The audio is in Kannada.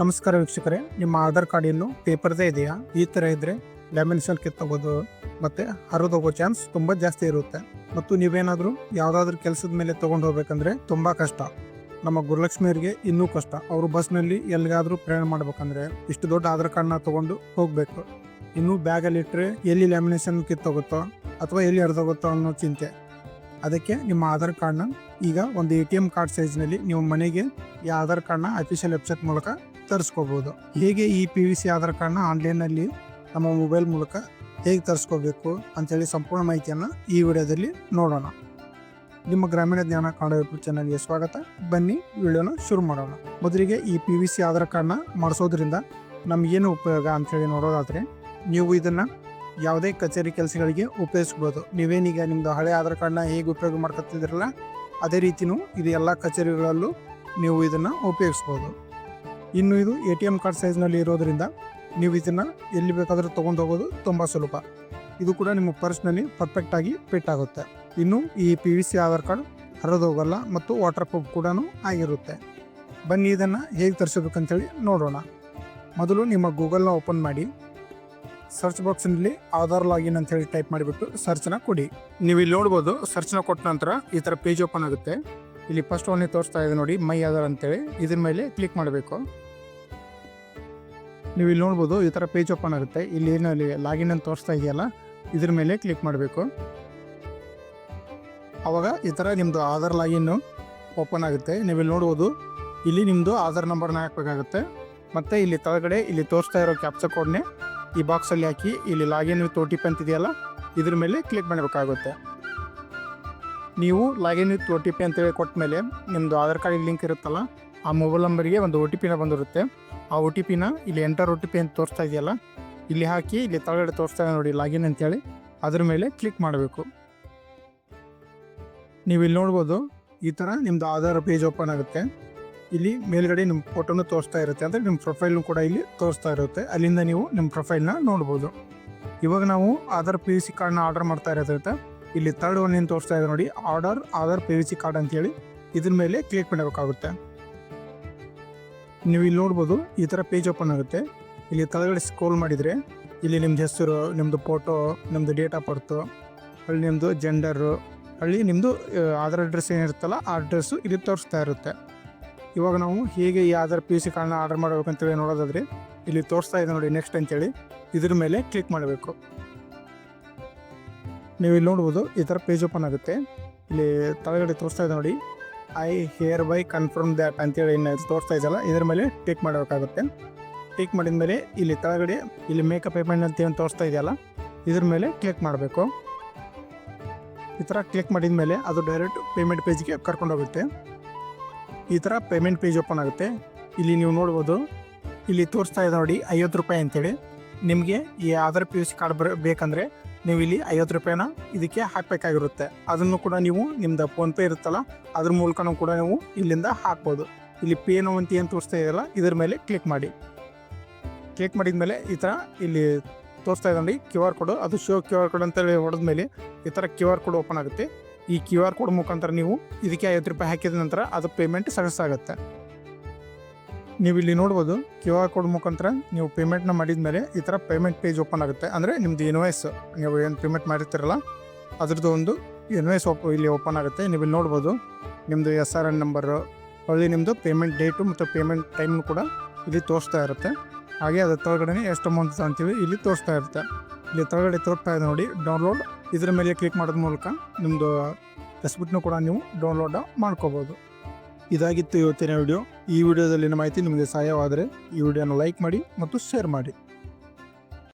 ನಮಸ್ಕಾರ ವೀಕ್ಷಕರೇ, ನಿಮ್ಮ ಆಧಾರ್ ಕಾರ್ಡ್ ಇನ್ನು ಪೇಪರ್ದೇ ಇದೆಯಾ? ಈ ತರ ಇದ್ರೆ ಲ್ಯಾಮಿನೇಷನ್ ಕಿತ್ತೋಗೋದು ಮತ್ತೆ ಹರಿದೋಗೋ ಚಾನ್ಸ್ ತುಂಬಾ ಜಾಸ್ತಿ ಇರುತ್ತೆ. ಮತ್ತು ನೀವೇನಾದರೂ ಯಾವ್ದಾದ್ರು ಕೆಲಸದ ಮೇಲೆ ತಗೊಂಡು ಹೋಗ್ಬೇಕಂದ್ರೆ ತುಂಬಾ ಕಷ್ಟ. ನಮ್ಮ ಗುರುಲಕ್ಷ್ಮಿಯರಿಗೆ ಇನ್ನೂ ಕಷ್ಟ. ಅವರು ಬಸ್ನಲ್ಲಿ ಎಲ್ಲಿಗಾದ್ರೂ ಪ್ರಯಾಣ ಮಾಡ್ಬೇಕಂದ್ರೆ ಇಷ್ಟು ದೊಡ್ಡ ಆಧಾರ್ ಕಾರ್ಡ್ನ ತಗೊಂಡು ಹೋಗ್ಬೇಕು. ಇನ್ನೂ ಬ್ಯಾಗಲ್ಲಿ ಇಟ್ಟರೆ ಎಲ್ಲಿ ಲ್ಯಾಮಿನೇಷನ್ ಕಿತ್ತೋಗುತ್ತೋ ಅಥವಾ ಎಲ್ಲಿ ಹರಿದೋಗುತ್ತೋ ಅನ್ನೋ ಚಿಂತೆ. ಅದಕ್ಕೆ ನಿಮ್ಮ ಆಧಾರ್ ಕಾರ್ಡ್ನ ಈಗ ಒಂದು ಎ ಟಿ ಎಂ ಕಾರ್ಡ್ ಸೈಜ್ನಲ್ಲಿ ನೀವು ಮನೆಗೆ ಈ ಆಧಾರ್ ಕಾರ್ಡ್ನ ಅಫಿಷಿಯಲ್ ವೆಬ್ಸೈಟ್ ಮೂಲಕ ತರಿಸ್ಕೋಬಹುದು ಹೇಗೆ ಈ ಪಿ ವಿ ಸಿ ಆಧಾರ್ ಕಾರ್ಡ್ನ ಆನ್ಲೈನಲ್ಲಿ ನಮ್ಮ ಮೊಬೈಲ್ ಮೂಲಕ ಹೇಗೆ ತರಿಸ್ಕೋಬೇಕು ಅಂತೇಳಿ ಸಂಪೂರ್ಣ ಮಾಹಿತಿಯನ್ನು ಈ ವಿಡಿಯೋದಲ್ಲಿ ನೋಡೋಣ. ನಿಮ್ಮ ಗ್ರಾಮೀಣ ಜ್ಞಾನ ಕನ್ನಡ ಯೂಟ್ಯೂಬ್ ಚಾನಲ್ಗೆ ಸ್ವಾಗತ. ಬನ್ನಿ ವಿಡಿಯೋನ ಶುರು ಮಾಡೋಣ. ಮೊದಲಿಗೆ ಈ ಪಿ ವಿ ಸಿ ಆಧಾರ್ ಕಾರ್ಡ್ನ ಮಾಡಿಸೋದ್ರಿಂದ ನಮಗೇನು ಉಪಯೋಗ ಅಂತೇಳಿ ನೋಡೋದಾದರೆ, ನೀವು ಇದನ್ನ ಯಾವುದೇ ಕಚೇರಿ ಕೆಲಸಗಳಿಗೆ ಉಪಯೋಗಿಸ್ಬೋದು. ನೀವೇನೀಗ ನಿಮ್ಮದು ಹಳೆ ಆಧಾರ್ ಕಾರ್ಡ್ನ ಹೇಗೆ ಉಪಯೋಗ ಮಾಡ್ಕೊತಿದ್ರಲ್ಲ ಅದೇ ರೀತಿನೂ ಇದು ಎಲ್ಲ ಕಚೇರಿಗಳಲ್ಲೂ ನೀವು ಇದನ್ನು ಉಪಯೋಗಿಸ್ಬೋದು. ಇನ್ನು ಇದು ಎ ಟಿ ಎಂ ಕಾರ್ಡ್ ಸೈಜ್ನಲ್ಲಿ ಇರೋದರಿಂದ ನೀವು ಇದನ್ನು ಎಲ್ಲಿ ಬೇಕಾದರೂ ತೊಗೊಂಡು ಹೋಗೋದು ತುಂಬ ಸುಲಭ. ಇದು ಕೂಡ ನಿಮ್ಮ ಪರ್ಸ್ನಲ್ಲಿ ಪರ್ಫೆಕ್ಟಾಗಿ ಫಿಟ್ ಆಗುತ್ತೆ. ಇನ್ನು ಈ P V C Aadhaar card ಹರಿದೋಗಲ್ಲ ಮತ್ತು ವಾಟರ್ ಪ್ರೂಫ್ ಕೂಡ ಆಗಿರುತ್ತೆ. ಬನ್ನಿ ಇದನ್ನು ಹೇಗೆ ತರಿಸಬೇಕಂತೇಳಿ ನೋಡೋಣ. ಮೊದಲು ನಿಮ್ಮ ಗೂಗಲ್ನ ಓಪನ್ ಮಾಡಿ. ಸರ್ಚ್ ಬಾಕ್ಸ್ನಲ್ಲಿ ಆಧಾರ್ ಲಾಗಿನ್ ಅಂತ ಹೇಳಿ ಟೈಪ್ ಮಾಡಿಬಿಟ್ಟು ಸರ್ಚ್ನ ಕೊಡಿ. ನೀವು ಇಲ್ಲಿ ನೋಡ್ಬೋದು ಸರ್ಚ್ನ ಕೊಟ್ಟ ನಂತರ ಈ ಥರ ಪೇಜ್ ಓಪನ್ ಆಗುತ್ತೆ. ಇಲ್ಲಿ ಫಸ್ಟ್ ಒನ್ನೇ ತೋರಿಸ್ತಾ ಇದೆ ನೋಡಿ ಮೈ ಆಧಾರ್ ಅಂತೇಳಿ. ಇದ್ರ ಮೇಲೆ ಕ್ಲಿಕ್ ಮಾಡಬೇಕು. ನೀವು ಇಲ್ಲಿ ನೋಡ್ಬೋದು, ಈ ಥರ ಪೇಜ್ ಓಪನ್ ಆಗುತ್ತೆ. ಇಲ್ಲಿ ಏನು ಲಾಗಿನ್ ಅಂತ ತೋರಿಸ್ತಾ ಇದೆಯಲ್ಲ, ಇದ್ರ ಮೇಲೆ ಕ್ಲಿಕ್ ಮಾಡಬೇಕು. ಆವಾಗ ಈ ಥರ ನಿಮ್ಮದು ಆಧಾರ್ ಲಾಗಿನ್ ಓಪನ್ ಆಗುತ್ತೆ. ನೀವು ಇಲ್ಲಿ ನೋಡ್ಬೋದು, ಇಲ್ಲಿ ನಿಮ್ಮದು ಆಧಾರ್ ನಂಬರ್ನ ಹಾಕಬೇಕಾಗುತ್ತೆ. ಮತ್ತು ಇಲ್ಲಿ ಕೆಳಗಡೆ ಇಲ್ಲಿ ತೋರಿಸ್ತಾ ಇರೋ ಕ್ಯಾಪ್ಚರ್ ಕೋಡ್ನೆ ಈ ಬಾಕ್ಸಲ್ಲಿ ಹಾಕಿ, ಇಲ್ಲಿ login with O T P ಅಂತಿದೆಯಲ್ಲ ಇದ್ರ ಮೇಲೆ ಕ್ಲಿಕ್ ಮಾಡಬೇಕಾಗುತ್ತೆ. ನೀವು login with O T P ಅಂತೇಳಿ ಕೊಟ್ಟ ಮೇಲೆ ನಿಮ್ಮದು ಆಧಾರ್ ಕಾರ್ಡಿಗೆ ಲಿಂಕ್ ಇರುತ್ತಲ್ಲ ಆ ಮೊಬೈಲ್ ನಂಬರ್ಗೆ ಒಂದು ಒ ಟಿ ಪಿನ ಬಂದಿರುತ್ತೆ. ಆ ಒ ಟಿ ಪಿನ ಇಲ್ಲಿ ಎಂಟರ್ ಒ ಟಿ ಪಿ ಅಂತ ತೋರಿಸ್ತಾ ಇದೆಯಲ್ಲ, ಇಲ್ಲಿ ಹಾಕಿ ಇಲ್ಲಿ ತಳಗಡೆ ತೋರಿಸ್ತಾ ಇದೆ ನೋಡಿ ಲಾಗಿನ್ ಅಂತೇಳಿ, ಅದ್ರ ಮೇಲೆ ಕ್ಲಿಕ್ ಮಾಡಬೇಕು. ನೀವು ಇಲ್ಲಿ ನೋಡ್ಬೋದು, ಈ ಥರ ನಿಮ್ಮದು ಆಧಾರ್ ಪೇಜ್ ಓಪನ್ ಆಗುತ್ತೆ. ಇಲ್ಲಿ ಮೇಲ್ಗಡೆ ನಿಮ್ಮ ಫೋಟೋನು ತೋರಿಸ್ತಾ ಇರುತ್ತೆ ಅಂದರೆ ನಿಮ್ಮ ಪ್ರೊಫೈಲ್ನು ಕೂಡ ಇಲ್ಲಿ ತೋರಿಸ್ತಾ ಇರುತ್ತೆ. ಅಲ್ಲಿಂದ ನೀವು ನಿಮ್ಮ ಪ್ರೊಫೈಲ್ನ ನೋಡ್ಬೋದು. ಇವಾಗ ನಾವು ಆಧಾರ್ ಪಿ ಯು ಸಿ ಕಾರ್ಡ್ನ ಆರ್ಡರ್ ಮಾಡ್ತಾ ಇರುತ್ತೆ ಇಲ್ಲಿ ತರ್ಡ್ ಒನ್ ಏನು ತೋರಿಸ್ತಾ ಇದೆ ನೋಡಿ order Aadhaar P V C card ಅಂತೇಳಿ, ಇದ್ರ ಮೇಲೆ ಕ್ಲಿಕ್ ಮಾಡಬೇಕಾಗುತ್ತೆ. ನೀವು ಇಲ್ಲಿ ನೋಡ್ಬೋದು ಈ ಥರ ಪೇಜ್ ಓಪನ್ ಆಗುತ್ತೆ. ಇಲ್ಲಿ ಕೆಳಗಡೆ ಸ್ಕ್ರೋಲ್ ಮಾಡಿದರೆ ಇಲ್ಲಿ ನಿಮ್ಮದು ಹೆಸರು ನಿಮ್ಮದು ಫೋಟೋ ನಿಮ್ಮದು ಡೇಟ್ ಆಫ್ ಬರ್ತು ಅಲ್ಲಿ ನಿಮ್ಮದು ಜೆಂಡರು ಅಲ್ಲಿ ನಿಮ್ಮದು ಆಧಾರ್ ಅಡ್ರೆಸ್ ಏನಿರುತ್ತಲ್ಲ ಆ ಅಡ್ರೆಸ್ಸು ಇಲ್ಲಿ ತೋರಿಸ್ತಾ ಇರುತ್ತೆ. ಇವಾಗ ನಾವು ಹೇಗೆ ಈ ಆಧಾರ್ ಪಿ ಯು ಸಿ ಕಾರ್ಡ್ನ ಆರ್ಡರ್ ಮಾಡ್ಬೇಕಂತೇಳಿ ನೋಡೋದಾದ್ರೆ ಇಲ್ಲಿ ತೋರಿಸ್ತಾ ಇದೆ ನೋಡಿ ನೆಕ್ಸ್ಟ್ ಅಂತೇಳಿ. ಇದ್ರ ಮೇಲೆ ಕ್ಲಿಕ್ ಮಾಡಬೇಕು. ನೀವು ಇಲ್ಲಿ ನೋಡ್ಬೋದು ಈ ಥರ ಪೇಜ್ ಓಪನ್ ಆಗುತ್ತೆ. ಇಲ್ಲಿ ತಳಗಡೆ ತೋರಿಸ್ತಾ ಇದೆ ನೋಡಿ. I hereby confirm that ಅಂತೇಳಿ ಇನ್ನು ತೋರಿಸ್ತಾ ಇದೆಯಲ್ಲ, ಇದ್ರ ಮೇಲೆ ಟಿಕ್ ಮಾಡಬೇಕಾಗುತ್ತೆ. ಟಿಕ್ ಮಾಡಿದ ಮೇಲೆ ಇಲ್ಲಿ ತಳಗಡೆ ಇಲ್ಲಿ ಮೇಕಪ್ ಪೇಮೆಂಟ್ ಅಂತ ಏನು ತೋರಿಸ್ತಾ ಇದೆಯಲ್ಲ, ಇದ್ರ ಮೇಲೆ ಕ್ಲಿಕ್ ಮಾಡಬೇಕು. ಈ ಥರ ಕ್ಲಿಕ್ ಮಾಡಿದ ಮೇಲೆ ಅದು ಡೈರೆಕ್ಟ್ ಪೇಮೆಂಟ್ ಪೇಜ್ಗೆ ಕರ್ಕೊಂಡೋಗುತ್ತೆ ಈ ಥರ ಪೇಮೆಂಟ್ ಪೇಜ್ ಓಪನ್ ಆಗುತ್ತೆ. ಇಲ್ಲಿ ನೀವು ನೋಡ್ಬೋದು, ಇಲ್ಲಿ ತೋರಿಸ್ತಾ ಇದೆ ನೋಡಿ ಐವತ್ತು ರೂಪಾಯಿ ಅಂತೇಳಿ. ನಿಮಗೆ ಈ ಆಧಾರ್ ಪಿ ಯು ಕಾರ್ಡ್ ಬರ ಬೇಕಂದರೆ ನೀವು ಇಲ್ಲಿ ಐವತ್ತು ರೂಪಾಯಿನ ಇದಕ್ಕೆ ಹಾಕಬೇಕಾಗಿರುತ್ತೆ. ಅದನ್ನು ಕೂಡ ನೀವು ನಿಮ್ದು ಫೋನ್ಪೇ ಇರುತ್ತಲ್ಲ, ಅದ್ರ ಮೂಲಕನೂ ಕೂಡ ನೀವು ಇಲ್ಲಿಂದ ಹಾಕ್ಬೋದು. ಇಲ್ಲಿ ಪೇ ಅಂತ ಏನು ತೋರಿಸ್ತಾ ಇದೆಯಲ್ಲ, ಇದ್ರ ಮೇಲೆ ಕ್ಲಿಕ್ ಮಾಡಿ. ಕ್ಲಿಕ್ ಮಾಡಿದ ಮೇಲೆ ಈ ಥರ ಇಲ್ಲಿ ತೋರಿಸ್ತಾ ಇದೆ ಕ್ಯೂ ಆರ್ ಕೋಡು. ಅದು ಶೋ ಕ್ಯೂ ಆರ್ ಕೋಡ್ ಅಂತೇಳಿ ಹೊಡೆದ ಮೇಲೆ ಈ ಥರ ಕ್ಯೂ ಆರ್ ಕೋಡ್ ಓಪನ್ ಆಗುತ್ತೆ. ಈ ಕ್ಯೂ ಆರ್ ಕೋಡ್ ಮುಖಾಂತರ ನೀವು ಇದಕ್ಕೆ ಐವತ್ತು ರೂಪಾಯಿ ಹಾಕಿದ ನಂತರ ಅದು ಪೇಮೆಂಟ್ ಸಕ್ಸಸ್ ಆಗುತ್ತೆ. ನೀವು ಇಲ್ಲಿ ನೋಡ್ಬೋದು ಕ್ಯೂ ಆರ್ ಕೋಡ್ ಮುಖಾಂತರ ನೀವು ಪೇಮೆಂಟ್ನ ಮಾಡಿದ ಮೇಲೆ ಈ ಥರ ಪೇಮೆಂಟ್ ಪೇಜ್ ಓಪನ್ ಆಗುತ್ತೆ. ಅಂದರೆ ನಿಮ್ಮದು ಇನ್ವಾಯ್ಸ್ ನೀವು ಏನು ಪೇಮೆಂಟ್ ಮಾಡಿರ್ತೀರಲ್ಲ, ಅದ್ರದ್ದು ಒಂದು ಇನ್ವಾಯ್ಸ್ ಓಪ್ ಇಲ್ಲಿ ಓಪನ್ ಆಗುತ್ತೆ. ನೀವು ಇಲ್ಲಿ ನೋಡ್ಬೋದು ನಿಮ್ಮದು ಎಸ್ ಆರ್ ಎನ್ ನಂಬರು ಹೊಳ್ಳಿ ನಿಮ್ಮದು ಪೇಮೆಂಟ್ ಡೇಟು ಮತ್ತು ಪೇಮೆಂಟ್ ಟೈಮ್ನು ಕೂಡ ಇಲ್ಲಿ ತೋರಿಸ್ತಾ ಇರುತ್ತೆ. ಹಾಗೆ ಅದ್ರ ತೊಳಗಡೆ ಎಷ್ಟು ಅಮೌಂಟ್ ಅಂತೀವಿ ಇಲ್ಲಿ ತೋರಿಸ್ತಾ ಇರುತ್ತೆ. ಇಲ್ಲಿ ತೊಳಗಡೆ ತೋರಿಸ್ತಾ ಇದೆ ನೋಡಿ ಡೌನ್ಲೋಡ್ ಇದರ ಮೇಲೆ ಕ್ಲಿಕ್ ಮಾಡೋದ್ರ ಮೂಲಕ ನಿಮ್ಮದು ರೆಸಿಪಿಟ್ನೂ ಕೂಡ ನೀವು ಡೌನ್ಲೋಡ್ ಮಾಡ್ಕೋಬೋದು. ಇದಾಗಿತ್ತು ಇವತ್ತಿನ ವಿಡಿಯೋ ಈ ವಿಡಿಯೋದಲ್ಲಿನ ಮಾಹಿತಿ ನಿಮಗೆ ಸಹಾಯವಾದರೆ ಈ ವಿಡಿಯೋನ ಲೈಕ್ ಮಾಡಿ ಮತ್ತು ಶೇರ್ ಮಾಡಿ.